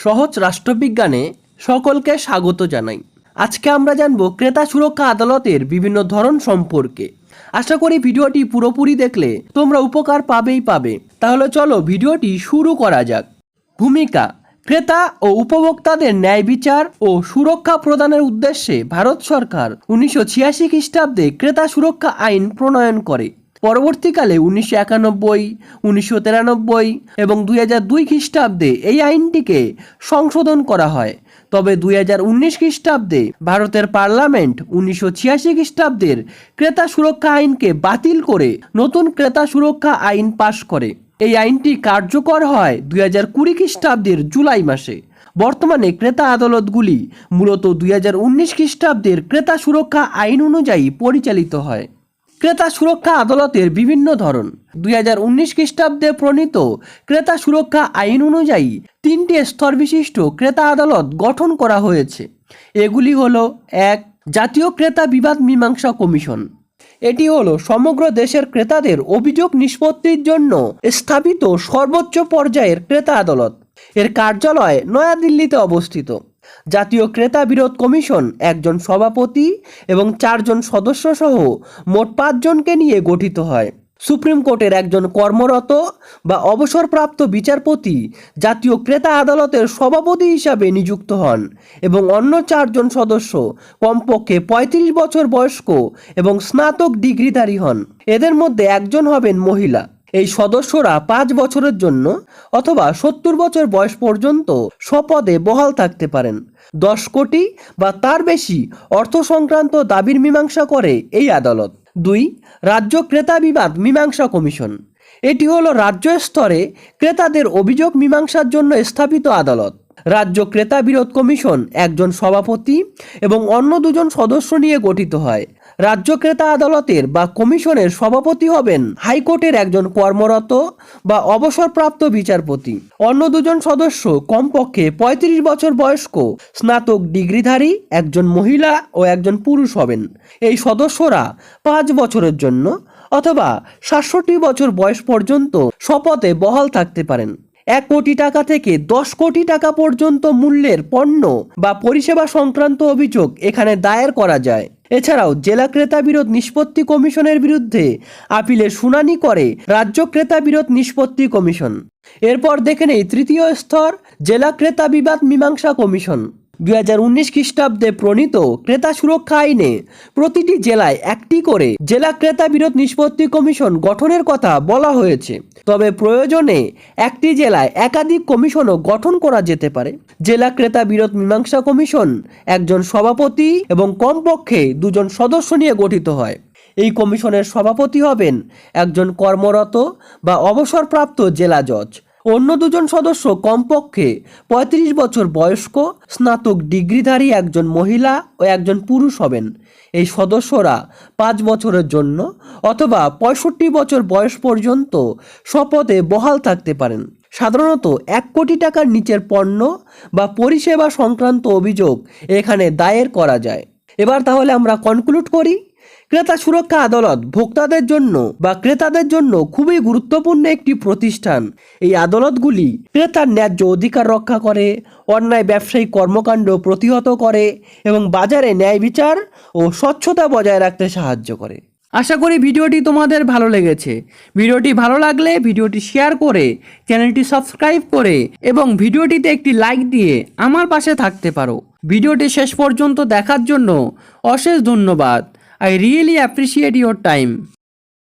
সহজ রাষ্ট্রবিজ্ঞানে সকলকে স্বাগত জানাই। আজকে আমরা জানব ক্রেতা সুরক্ষা আদালতের বিভিন্ন ধরন সম্পর্কে। আশা করি ভিডিওটি পুরোপুরি দেখলে তোমরা উপকার পাবেই পাবে। তাহলে চলো ভিডিওটি শুরু করা যাক। ভূমিকা, ক্রেতা ও উপভোক্তাদের ন্যায় বিচার ও সুরক্ষা প্রদানের উদ্দেশ্যে ভারত সরকার উনিশশো ছিয়াশি খ্রিস্টাব্দে ক্রেতা সুরক্ষা আইন প্রণয়ন করে। পরবর্তীকালে উনিশশো একানব্বই, উনিশশো তিরানব্বই এবং দুই হাজার দুই খ্রিস্টাব্দে এই আইনটিকে সংশোধন করা হয়। তবে দুই হাজার উনিশ খ্রিস্টাব্দে ভারতের পার্লামেন্ট উনিশশো ছিয়াশি খ্রিস্টাব্দের ক্রেতা সুরক্ষা আইনকে বাতিল করে নতুন ক্রেতা সুরক্ষা আইন পাশ করে। এই আইনটি কার্যকর হয় দুই হাজার কুড়ি খ্রিস্টাব্দের জুলাই মাসে। বর্তমানে ক্রেতা আদালতগুলি মূলত দুই হাজার উনিশ খ্রিস্টাব্দের ক্রেতা সুরক্ষা আইন অনুযায়ী পরিচালিত হয়। ক্রেতা সুরক্ষা আদালতের বিভিন্ন ধরন। দুই হাজার উনিশ খ্রিস্টাব্দে প্রণীত ক্রেতা সুরক্ষা আইন অনুযায়ী তিনটি স্তর বিশিষ্ট ক্রেতা আদালত গঠন করা হয়েছে। এগুলি হলো, এক, জাতীয় ক্রেতা বিবাদ মীমাংসা কমিশন। এটি হলো সমগ্র দেশের ক্রেতাদের অভিযোগ নিষ্পত্তির জন্য স্থাপিত সর্বোচ্চ পর্যায়ের ক্রেতা আদালত। এর কার্যালয় নয়াদিল্লিতে অবস্থিত। জাতীয় ক্রেতা বিরোধ কমিশন, একজন সভাপতি এবং চারজন সদস্য সহ মোট পাঁচজনকে নিয়ে গঠিত হয়। সুপ্রিম কোর্টের একজন কর্মরত বা অবসরপ্রাপ্ত বিচারপতি জাতীয় ক্রেতা আদালতের সভাপতি হিসাবে নিযুক্ত হন এবং অন্য চারজন সদস্য কমপক্ষে ৩৫ বছর বয়স্ক এবং স্নাতক ডিগ্রিধারী হন। এদের মধ্যে একজন হবেন মহিলা। এই সদস্যরা পাঁচ বছরের জন্য অথবা সত্তর বছর বয়স পর্যন্ত স্বপদে বহাল থাকতে পারেন। দশ কোটি বা তার বেশি অর্থ সংক্রান্ত দাবির মীমাংসা করে এই আদালত। দুই, রাজ্য ক্রেতা বিবাদ মীমাংসা কমিশন। এটি হলো রাজ্য স্তরে ক্রেতাদের অভিযোগ মীমাংসার জন্য স্থাপিত আদালত। রাজ্য ক্রেতা বিরোধ কমিশন, একজন সভাপতি এবং অন্য দুজন সদস্য নিয়ে গঠিত হয়। রাজ্য ক্রেতা আদালতের বা কমিশনের সভাপতি হবেন হাইকোর্টের একজন কর্মরত বা অবসরপ্রাপ্ত বিচারপতি। অন্য দুজন সদস্য কমপক্ষে ৩৫ বছর বয়স্ক, স্নাতক ডিগ্রিধারী, একজন মহিলা ও একজন পুরুষ হবেন। এই সদস্যরা পাঁচ বছরের জন্য অথবা সাতষট্টি বছর বয়স পর্যন্ত শপথে বহাল থাকতে পারেন। এক কোটি টাকা থেকে দশ কোটি টাকা পর্যন্ত মূল্যের পণ্য বা পরিষেবা সংক্রান্ত অভিযোগ এখানে দায়ের করা যায়। এছাড়াও জেলা ক্রেতা বিরোধ নিষ্পত্তি কমিশনের বিরুদ্ধে আপিলে শুনানি করে রাজ্য ক্রেতা বিরোধ নিষ্পত্তি কমিশন। এরপর দেখে নেই তৃতীয় স্তর জেলা ক্রেতা বিবাদ মীমাংসা কমিশন। দুই হাজার উনিশ খ্রিস্টাব্দে প্রণীত ক্রেতা সুরক্ষা আইনে প্রতিটি জেলায় একটি করে জেলা ক্রেতা বিরোধ নিষ্পত্তি কমিশন গঠনের কথা বলা হয়েছে। তবে প্রয়োজনে একটি জেলায় একাধিক কমিশনও গঠন করা যেতে পারে। জেলা ক্রেতা বিরোধ মীমাংসা কমিশন একজন সভাপতি এবং কমপক্ষে দুজন সদস্য নিয়ে গঠিত হয়। এই কমিশনের সভাপতি হবেন একজন কর্মরত বা অবসরপ্রাপ্ত জেলা জজ। অন্য দুজন সদস্য কমপক্ষে ৩৫ বছর বয়স্ক, স্নাতক ডিগ্রিধারী একজন মহিলা ও একজন পুরুষ হবেন। এই সদস্যরা পাঁচ বছরের জন্য অথবা পঁয়ষট্টি বছর বয়স পর্যন্ত শপথে বহাল থাকতে পারেন। সাধারণত এক কোটি টাকার নিচের পণ্য বা পরিষেবা সংক্রান্ত অভিযোগ এখানে দায়ের করা যায়। এবার তাহলে আমরা কনক্লুড করি। ক্রেতা সুরক্ষা আদালত ভোক্তাদের জন্য বা ক্রেতাদের জন্য খুবই গুরুত্বপূর্ণ একটি প্রতিষ্ঠান। এই আদালতগুলি ক্রেতার ন্যায্য অধিকার রক্ষা করে, অন্যায় ব্যবসায়িক কর্মকাণ্ড প্রতিহত করে এবং বাজারে ন্যায় বিচার ও স্বচ্ছতা বজায় রাখতে সাহায্য করে। আশা করি ভিডিওটি তোমাদের ভালো লেগেছে। ভিডিওটি ভালো লাগলে ভিডিওটি শেয়ার করে, চ্যানেলটি সাবস্ক্রাইব করে এবং ভিডিওটিতে একটি লাইক দিয়ে আমার পাশে থাকতে পারো। ভিডিওটি শেষ পর্যন্ত দেখার জন্য অশেষ ধন্যবাদ। I really appreciate your time.